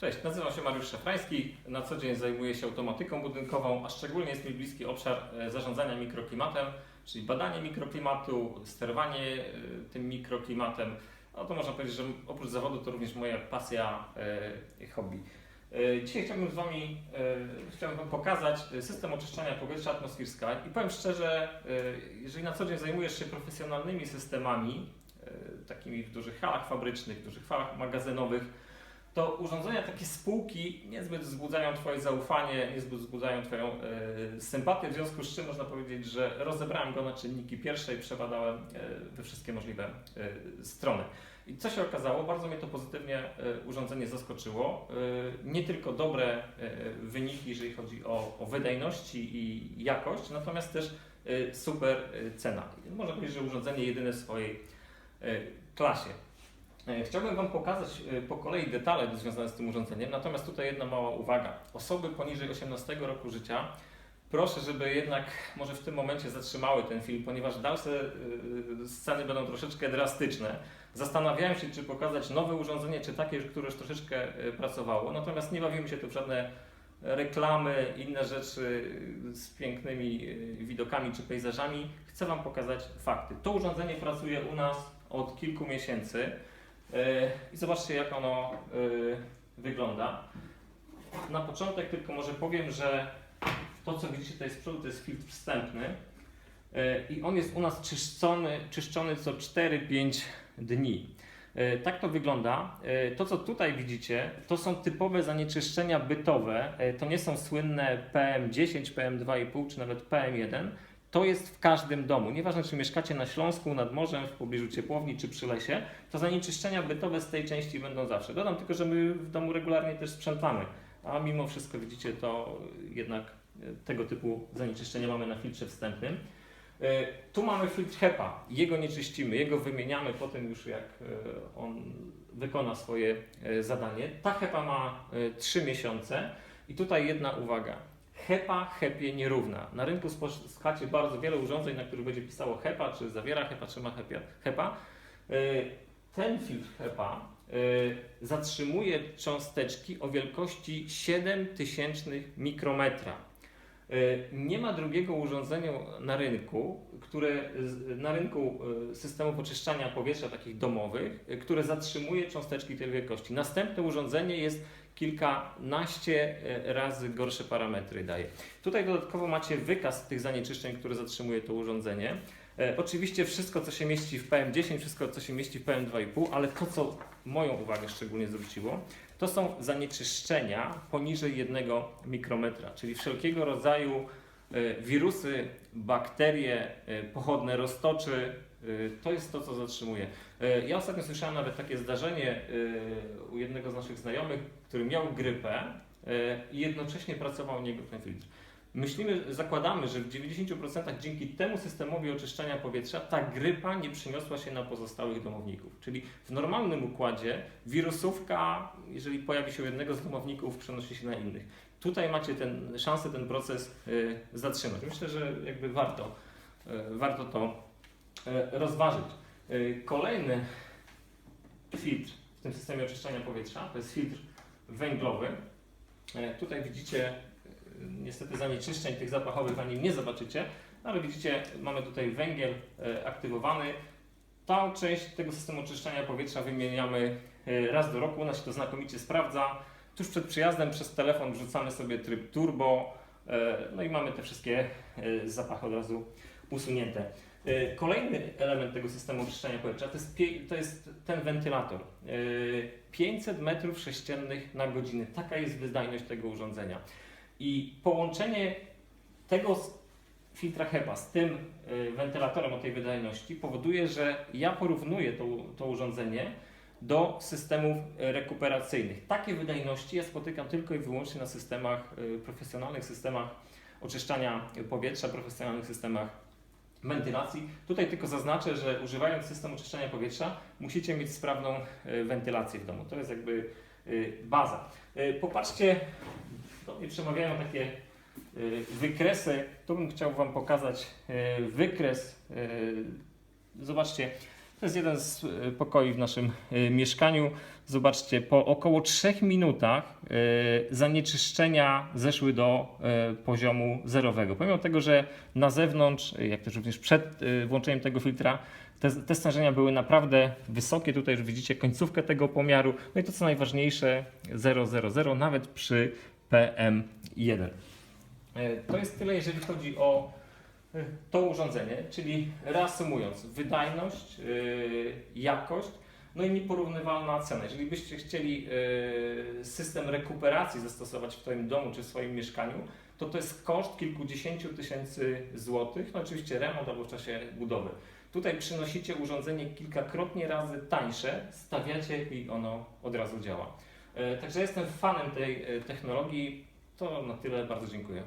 Cześć, nazywam się Mariusz Szafrański. Na co dzień zajmuję się automatyką budynkową, a szczególnie jest mi bliski obszar e, zarządzania mikroklimatem, czyli badanie mikroklimatu, sterowanie e, tym mikroklimatem. No to można powiedzieć, że oprócz zawodu to również moja pasja e, i hobby. Dzisiaj chciałbym z Wami chciałbym Wam pokazać system oczyszczania powietrza atmosferska i powiem szczerze, jeżeli na co dzień zajmujesz się profesjonalnymi systemami, takimi w dużych halach fabrycznych, dużych halach magazynowych, to urządzenia takie spółki niezbyt wzbudzają Twoje zaufanie, niezbyt wzbudzają Twoją e, sympatię, w związku z czym można powiedzieć, że rozebrałem go na czynniki pierwsze i przebadałem e, we wszystkie możliwe e, strony. I co się okazało? Bardzo mnie to pozytywnie urządzenie zaskoczyło. Nie tylko dobre wyniki, jeżeli chodzi o, o wydajności i jakość, natomiast też super cena. Można powiedzieć, że urządzenie jedyne w swojej klasie. E, Chciałbym Wam pokazać e, po kolei detale związane z tym urządzeniem, natomiast tutaj jedna mała uwaga. Osoby poniżej 18 roku życia, proszę, żeby jednak może w tym momencie zatrzymały ten film, ponieważ dalsze e, sceny będą troszeczkę drastyczne. Zastanawiałem się, czy pokazać nowe urządzenie, czy takie, które już troszeczkę pracowało, natomiast nie bawimy się tu w żadne reklamy, inne rzeczy z pięknymi widokami czy pejzażami. Chcę Wam pokazać fakty. To urządzenie pracuje u nas od kilku miesięcy. E, I zobaczcie, jak ono e, wygląda. Na początek tylko może powiem, że to, co widzicie tutaj z przodu, to jest filtr wstępny. E, I on jest u nas czyszczony, czyszczony co 4-5 dni. Tak to wygląda. To, co tutaj widzicie, to są typowe zanieczyszczenia bytowe. To nie są słynne PM10, PM2,5 czy nawet PM1. To jest w każdym domu. Nieważne, czy mieszkacie na Śląsku, nad morzem, w pobliżu ciepłowni czy przy lesie, to zanieczyszczenia bytowe z tej części będą zawsze. Dodam tylko, że my w domu regularnie też sprzątamy, a mimo wszystko widzicie, to jednak e, tego typu zanieczyszczenia mamy na filtrze wstępnym. E, Tu mamy filtr HEPA. Jego nie czyścimy, jego wymieniamy potem już jak e, on wykona swoje zadanie. Ta HEPA ma 3 miesiące i tutaj jedna uwaga. HEPA HEPie nierówna. Na rynku spotkacie bardzo wiele urządzeń, na których będzie pisało HEPA, czy zawiera HEPA, czy ma HEPA. E, Ten filtr HEPA e, zatrzymuje cząsteczki o wielkości 7000 mikrometra. E, Nie ma drugiego urządzenia na rynku, które na rynku e, systemów oczyszczania powietrza takich domowych, e, które zatrzymuje cząsteczki tej wielkości. Następne urządzenie jest kilkanaście razy gorsze parametry daje. Tutaj dodatkowo macie wykaz tych zanieczyszczeń, które zatrzymuje to urządzenie. E, Oczywiście wszystko, co się mieści w PM10, wszystko, co się mieści w PM2,5, ale to, co moją uwagę szczególnie zwróciło, to są zanieczyszczenia poniżej 1 mikrometra, czyli wszelkiego rodzaju e, wirusy, bakterie, e, pochodne roztoczy. To jest to, co zatrzymuje. Ja ostatnio słyszałem nawet takie zdarzenie u jednego z naszych znajomych, który miał grypę i jednocześnie pracował u niego ten filtr. Myślimy, zakładamy, że w 90% dzięki temu systemowi oczyszczania powietrza ta grypa nie przyniosła się na pozostałych domowników. Czyli w normalnym układzie wirusówka, jeżeli pojawi się u jednego z domowników, przenosi się na innych. Tutaj macie ten, szansę ten proces y, zatrzymać. Myślę, że jakby warto, y, warto to y, rozważyć. Y, kolejny filtr w tym systemie oczyszczania powietrza to jest filtr węglowy. E, Tutaj widzicie niestety zanieczyszczeń tych zapachowych na nim nie zobaczycie, ale widzicie, mamy tutaj węgiel e, aktywowany. Tą część tego systemu oczyszczania powietrza wymieniamy e, raz do roku, u nas się to znakomicie sprawdza. Tuż przed przyjazdem przez telefon wrzucamy sobie tryb turbo, e, no i mamy te wszystkie zapachy od razu usunięte. Kolejny element tego systemu oczyszczania powietrza to jest, to jest ten wentylator. E, 500 metrów sześciennych na godzinę. Taka jest wydajność tego urządzenia. I połączenie tego filtra HEPA z tym y, wentylatorem o tej wydajności powoduje, że ja porównuję to, to urządzenie do systemów y, rekuperacyjnych. Takie wydajności ja spotykam tylko i wyłącznie na systemach, y, profesjonalnych systemach oczyszczania powietrza, profesjonalnych systemach wentylacji. Tutaj tylko zaznaczę, że używając systemu oczyszczania powietrza musicie mieć sprawną wentylację w domu. To jest jakby baza. Popatrzcie, do przemawiają takie y, wykresy. Tu bym chciał Wam pokazać y, wykres. y, Zobaczcie, to jest jeden z pokoi w naszym mieszkaniu. zobaczcie, po około 3 minutach e, zanieczyszczenia zeszły do e, poziomu zerowego. Pomimo tego, że na zewnątrz, e, jak też również przed e, włączeniem tego filtra, te, te stężenia były naprawdę wysokie. Tutaj już widzicie końcówkę tego pomiaru. No i to co najważniejsze, 000 nawet przy PM1. E, To jest tyle, jeżeli chodzi o e, to urządzenie, czyli reasumując, wydajność, yy, jakość, no i nieporównywalna cena. Jeżeli byście chcieli system rekuperacji zastosować w swoim domu czy w swoim mieszkaniu, to to jest koszt kilkudziesięciu tysięcy złotych, no oczywiście remont albo w czasie budowy. Tutaj przynosicie urządzenie kilkakrotnie razy tańsze, stawiacie i ono od razu działa. Yy, Także jestem fanem tej yy, technologii. To na tyle, bardzo dziękuję.